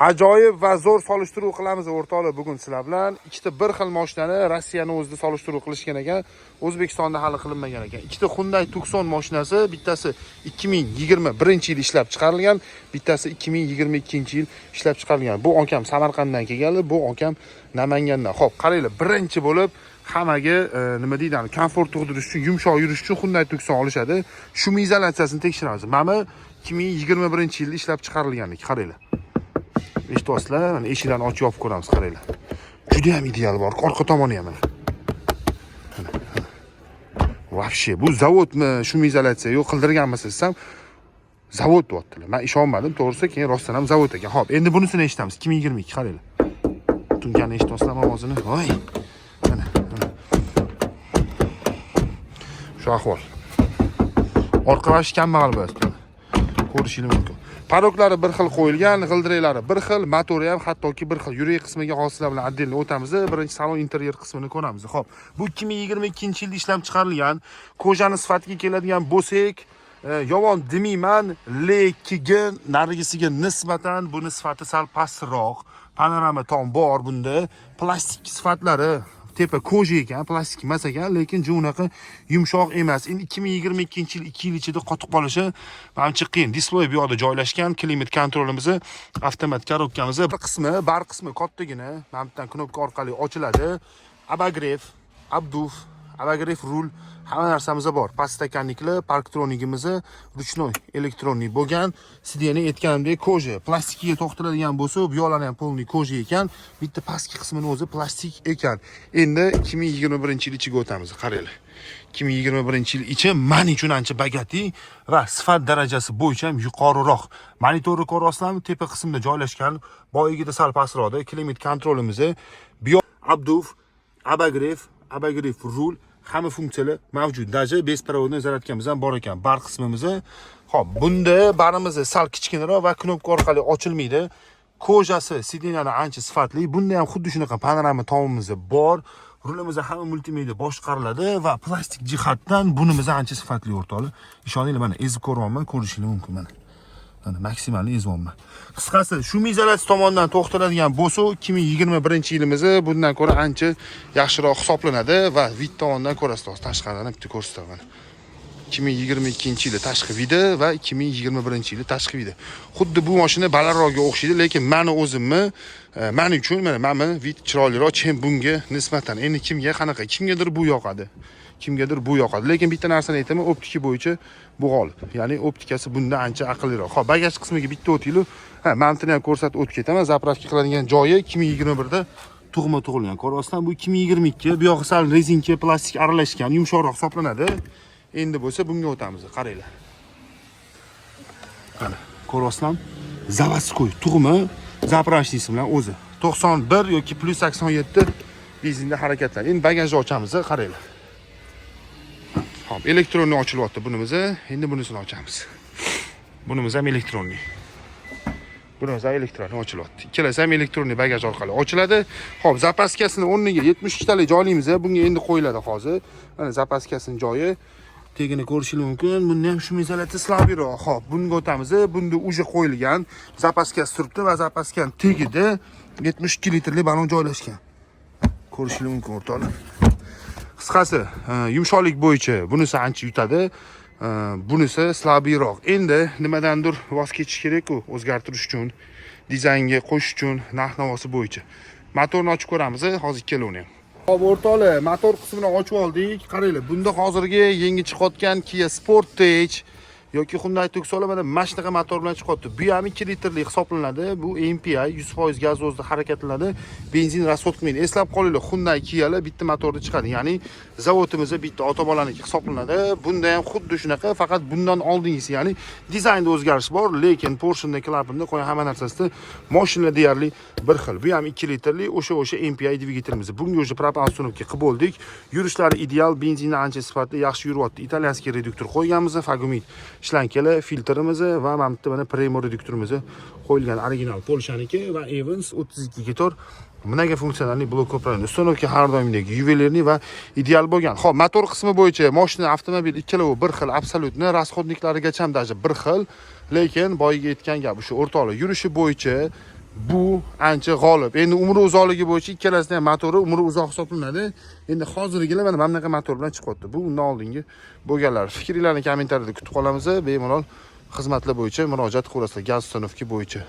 ajoyib va zo'r solishtiruv qilamiz o'rtoqlar bugun sizlar bilan. Ikkita bir xil mashinani rossiyani o'zida solishtiruv qilishgan ekan. O'zbekistonda hali qilinmagan ekan. Ikkita hyundai tucson mashinasi bittasi 2021 yil ishlab chiqarilgan bittasi 2022 yil ishlab chiqarilgan. Bu akam samarqanddan kelganlar bu akam namangandan ho'p qaranglar birinchi bo'lib hammaga e, nima deydi komfort tug'dirish uchun yumshoq yurish uchun hyundai tucson olishadi. Shum izolyatsiyasini tekshiramiz. Mana 2021 yilda ishlab chiqarilgan qaranglar. eshityapsizlar mana eshiklarni ochib yopib ko'ramiz qaranglar juda ham ideal bor orqa tomoni ham mana Mana, mana. вообще bu zavodmi shum izolyatsiya yo'q qildirganmisiz desam zavod deyaptilar man ishonmadim to'g'risi keyin rostdan ham zavod ekan ho'p endi bunisini eshitamiz 2022 qaranglar tunkani eshityapsizlarmi ovozini voy mana mana shu ahvol orqa vashi kambag'al bo'lyapti ko'rishingiz mumkin paroklari bir xil qo'yilgan g'ildiraklari bir xil motori ham hattoki bir xil. Yurak qismiga hosila bilan отдельно o'tamiz birinchi salon interyer qismini ko'ramiz ho'p bu 2022 yilda ishlab chiqarilgan kojani sifatiga keladigan bo'lsak e, yomon demayman lekin narigisiga nisbatan buni sifati sal pastroq panorama tom bor bunda. Plastik sifatlari tepa koja ekan plastik emas ekan lekin ju unaqa yumshoq emas. Endi 2022 yil 2 yil ichida qotib qolishi manimcha qiyin displey bu yoqda joylashgan klimat kontrolimizni avtomat korobkamiz bir qismi bar qismi kattagina mana bu knopka orqali ochiladi. Abagrev abduf abagrev rul hamma narsamiz bor podstakannikli parktronigimiz ruchnoy elektronniy bo'lgan sidyani aytganimdek koja plastikiga to'xtaladigan bo'lsa bu yoqlari ham полный koja ekan bitta pastki qismini o'zi plastik ekan endi 2021 yil ichiga o'tamiz qaranglar 2021 yil ichi man uchun ancha bagati va sifat darajasi bo'yicha ham yuqoriroq monitorni ko'ryapsizlarmi tepa qismda joylashgan boyigida sal pastroqda klimat kontrolimiz bio abduf abagrev abagrev rul hamma funksiyalar mavjud. Даже беспроводной zaryadkamiz ham bor ekan bar qismimiz ho'p bunda barimiz sal kichkinaroq va knopka orqali ochilmaydi. Kojasi sidinani ancha sifatli bunda ham xuddi shunaqa panorama tomimiz bor. Rulimiz hamma multimedia boshqariladi va plastik jihatdan bunimiz ancha sifatli o'rtoqlar ishoninglar mana ezib ko'ryapman ko'rishinglar mumkin mana. Maksimalni ezyapman qisqasi shu mizalasi tomonidan to'xtaladigan bo'lsa 2021 yilimiz bundan ko'ra ancha yaxshiroq hisoblanadi va vid tomonidan ko'rasiz tashqaridan bitta ko'rsataman 2022 yili tashqi vidi va 2021 yili tashqi vidi xuddi bu mashina balandroqga o'xshaydi lekin mani o'zimni e, man uchun mana mana vid chiroyliroq chem bunga nisbatan endi kimga qanaqa kimgadir bu yoqadi. kimgadir bu yoqadi lekin bitta narsani aytaman optika bo'yicha bu g'olib ya'ni optikasi bundan ancha aqlliroq ho'p bagaj qismiga bitta o'tinglar ha mantini ham ko'rsatib o'tib ketaman zapravka qiladigan joyi 2021da tug'ma tug'ilgan ko'ryapsizlar bu 2022 bu yog'i sal rezinka plastik aralashgan yumshoqroq hisoblanadi endi bo'lsa bunga o'tamiz qaranglar mana ko'ryapsizlarmi заводской tug'ma zapravочнийsi bilan o'zi 91 yoki plyus 87 benzinda harakatlanadi endi bagajni ochamiz qaranglar Hop, elektronniy ochilyapti bunimiz. Endi bunisini ochamiz. Bunimiz ham elektronniy. Bunimiz ham elektronniy ochilyapti. Ikkalasi ham elektronniy bagaj orqali ochiladi. Hop, zapaskasini o'rniga 73 talik joylaymiz. Bunga endi qo'yiladi hozir. Mana zapaskasining joyi. Tegini ko'rishingiz mumkin. Bunda ham shu izolyatsiya slabiyroq. Hop, bunga o'tamiz. Bunda уже qo'yilgan zapaskasi turibdi va zapaskani tagida 72 litrli balon joylashgan. Ko'rishingiz mumkin o'rtoqlar. Qisqasi e, yumshoqlik bo'yicha bunisi ancha yutadi e, bunisi slabiyroq. Endi nimadandir voz kechish kerakku o'zgartirish uchun dizaynga qo'shish uchun narx navosi bo'yicha. Motorni ochib ko'ramiz hozir ikkalovini ham hop o'rtoqlar motor qismini ochib oldik. Qaranglar bunda hozirgi yangi chiqayotgan Kia Sportage yoki Hyundai Tucson mana mana shunaqa motor bilan chiqyapti. Bu ham 2 litrli hisoblanadi. Bu MPI 100% gaz o'zida harakatlanadi. Benzin rasxod qilmaydi. Eslab qolinglar, Hyundai Kialar bitta motorda chiqadi. Ya'ni zavodimizda bitta ota bolaniki hisoblanadi. Bunda ham xuddi shunaqa, faqat bundan oldingisi, ya'ni dizaynda o'zgarish bor, lekin Porsche'da klapinda qo'ygan hamma narsasida mashina deyarli bir xil. Bu ham 2 litrli o'sha o'sha MPI dvigatelimiz. Bunga o'sha propan uстановка qilib bo'ldik. Yurishlari ideal, benzinni ancha sifatli, yaxshi yuryapti. Italyanskiy reduktor qo'yganmiz, Fagumit shlankali filtrimiz va mana bitta mana Primo reduktorimiz qo'yilgan original Polshaniki va Evans 32 ikki 4 bunaqa funksionalni blok upravления установка har doimgidek yuvelirniy va ideal bo'lgan. Ho'p motor qismi bo'yicha mashina avtomobil ikkalovi bir xil absolyutni расходниклarigacha ham даже bir xil. Lekin boyiga aytgan gap o'sha o'rtoqlik yurishi bo'yicha bu ancha g'olib. Endi umri uzoqligi bo'yicha ikkalasini ham motori umri uzoq hisoblanadi. Endi hozirgilar mana mana bunaqa motor bilan chiqyapti. Bu undan oldingi bo'lganlar. Fikringlarni kommentariyada kutib qolamiz. Bemalol xizmatlar bo'yicha murojaat qilaverasizlar gaz uстановки bo'yicha.